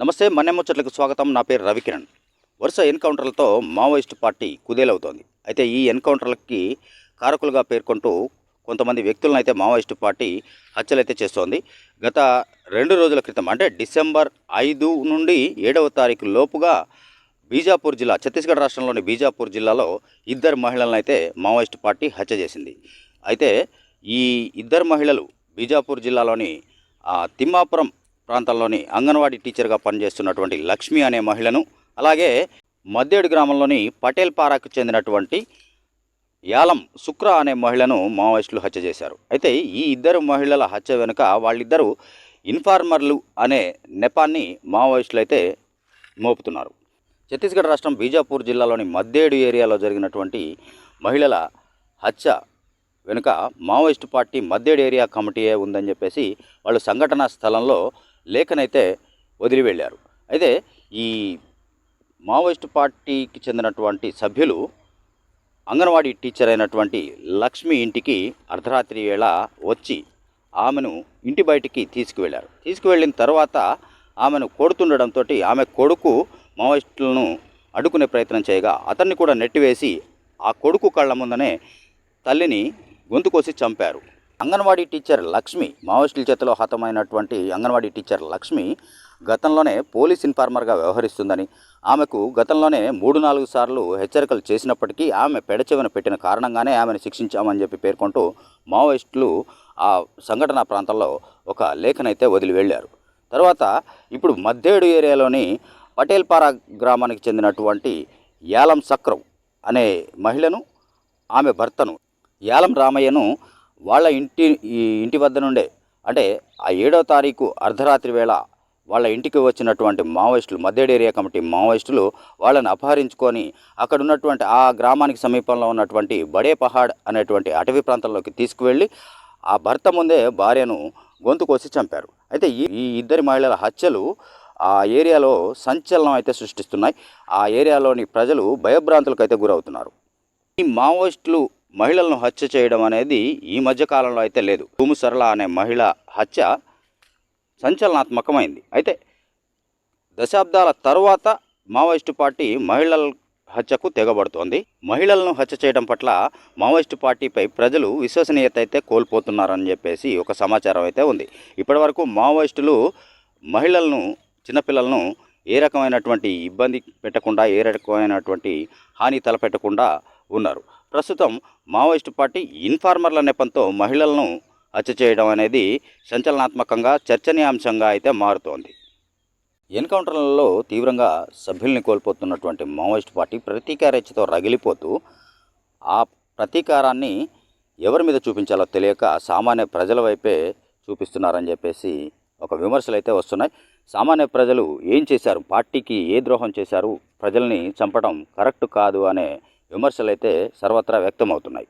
నమస్తే మన్య స్వాగతం. నా పేరు రవికిరణ్. వరుస ఎన్కౌంటర్లతో మావోయిస్ట్ పార్టీ కుదేలవుతోంది. అయితే ఈ ఎన్కౌంటర్లకి కారకులుగా పేర్కొంటూ కొంతమంది వ్యక్తులను అయితే మావోయిస్ట్ పార్టీ హత్యలైతే చేస్తోంది. గత రెండు రోజుల క్రితం అంటే డిసెంబర్ ఐదు నుండి ఏడవ తారీఖు లోపుగా బీజాపూర్ జిల్లా ఛత్తీస్గఢ్ రాష్ట్రంలోని బీజాపూర్ జిల్లాలో ఇద్దరు మహిళలను అయితే మావోయిస్ట్ పార్టీ హత్య చేసింది. అయితే ఈ ఇద్దరు మహిళలు బీజాపూర్ జిల్లాలోని తిమ్మాపురం ప్రాంతంలోని అంగన్వాడీ టీచర్గా పనిచేస్తున్నటువంటి లక్ష్మి అనే మహిళను అలాగే మద్దేడు గ్రామంలోని పటేల్ పారాకు చెందినటువంటి యాలం శుక్ర అనే మహిళను మావోయిస్టులు హత్య చేశారు. అయితే ఈ ఇద్దరు మహిళల హత్య వెనుక వాళ్ళిద్దరూ ఇన్ఫార్మర్లు అనే నెపాన్ని మావోయిస్టులు అయితే మోపుతున్నారు. ఛత్తీస్గఢ్ రాష్ట్రం బీజాపూర్ జిల్లాలోని మద్దేడు ఏరియాలో జరిగినటువంటి మహిళల హత్య వెనుక మావోయిస్టు పార్టీ మద్దేడు ఏరియా కమిటీయే ఉందని చెప్పేసి వాళ్ళు సంఘటనా స్థలంలో లేఖనైతే వదిలి వెళ్ళారు. అయితే ఈ మావోయిస్టు పార్టీకి చెందినటువంటి సభ్యులు అంగన్వాడీ టీచర్ అయినటువంటి లక్ష్మి ఇంటికి అర్ధరాత్రి వేళ వచ్చి ఆమెను ఇంటి బయటికి తీసుకువెళ్ళారు. తీసుకువెళ్ళిన తర్వాత ఆమెను కొడుతుండడంతో ఆమె కొడుకు మావోయిస్టులను అడ్డుకునే ప్రయత్నం చేయగా అతన్ని కూడా నెట్టివేసి ఆ కొడుకు కళ్ళ ముందనే తల్లిని గొంతుకోసి చంపారు. అంగన్వాడీ టీచర్ లక్ష్మి మావోయిస్టుల చేతిలో హతమైనటువంటి అంగన్వాడీ టీచర్ లక్ష్మి గతంలోనే పోలీస్ ఇన్ఫార్మర్గా వ్యవహరిస్తుందని. ఆమెకు గతంలోనే మూడు నాలుగు సార్లు హెచ్చరికలు చేసినప్పటికీ ఆమె పెడచెవిన పెట్టిన కారణంగానే ఆమెను శిక్షించామని చెప్పి పేర్కొంటూ మావోయిస్టులు ఆ సంఘటన ప్రాంతంలో ఒక లేఖనైతే వదిలి వెళ్ళారు. తర్వాత ఇప్పుడు మధ్యేడు ఏరియాలోని పటేల్పారా గ్రామానికి చెందినటువంటి యాలం సక్రం అనే మహిళను ఆమె భర్తను యాలం రామయ్యను వాళ్ళ ఇంటి ఈ ఇంటి వద్ద నుండే అంటే ఆ ఏడవ తారీఖు అర్ధరాత్రి వేళ వాళ్ళ ఇంటికి వచ్చినటువంటి మావోయిస్టులు మద్దేడు ఏరియా కమిటీ మావోయిస్టులు వాళ్ళని అపహరించుకొని అక్కడ ఉన్నటువంటి ఆ గ్రామానికి సమీపంలో ఉన్నటువంటి బడే పహాడ్ అనేటువంటి అటవీ ప్రాంతంలోకి తీసుకువెళ్ళి ఆ భర్త ముందే భార్యను గొంతు కోసి చంపారు. అయితే ఈ ఈ ఇద్దరి మహిళల హత్యలు ఆ ఏరియాలో సంచలనం అయితే సృష్టిస్తున్నాయి. ఆ ఏరియాలోని ప్రజలు భయభ్రాంతులకు అయితే గురవుతున్నారు. ఈ మావోయిస్టులు మహిళలను హత్య చేయడం అనేది ఈ మధ్య కాలంలో అయితే లేదు. భూమి సరళ అనే మహిళ హత్య సంచలనాత్మకమైంది. అయితే దశాబ్దాల తరువాత మావోయిస్టు పార్టీ మహిళల హత్యకు తెగబడుతోంది. మహిళలను హత్య చేయడం పట్ల మావోయిస్టు పార్టీపై ప్రజలు విశ్వసనీయత అయితే కోల్పోతున్నారని చెప్పేసి ఒక సమాచారం అయితే ఉంది. ఇప్పటివరకు మావోయిస్టులు మహిళలను చిన్నపిల్లలను ఏ రకమైనటువంటి ఇబ్బంది పెట్టకుండా ఏ రకమైనటువంటి హాని తలపెట్టకుండా ఉన్నారు. ప్రస్తుతం మావోయిస్టు పార్టీ ఇన్ఫార్మర్ల నెపంతో మహిళలను హత్య చేయడం అనేది సంచలనాత్మకంగా చర్చనీయాంశంగా అయితే మారుతోంది. ఎన్కౌంటర్లలో తీవ్రంగా సభ్యుల్ని కోల్పోతున్నటువంటి మావోయిస్ట్ పార్టీ ప్రతీకారేచ్ఛతో రగిలిపోతూ ఆ ప్రతీకారాన్ని ఎవరి మీద చూపించాలో తెలియక సామాన్య ప్రజల వైపే చూపిస్తున్నారని చెప్పేసి ఒక విమర్శలు అయితే వస్తున్నాయి. సామాన్య ప్రజలు ఏం చేశారు? పార్టీకి ఏ ద్రోహం చేశారు? ప్రజల్ని చంపడం కరెక్ట్ కాదు అనే విమర్శలైతే సర్వత్రా వ్యక్తమవుతున్నాయి.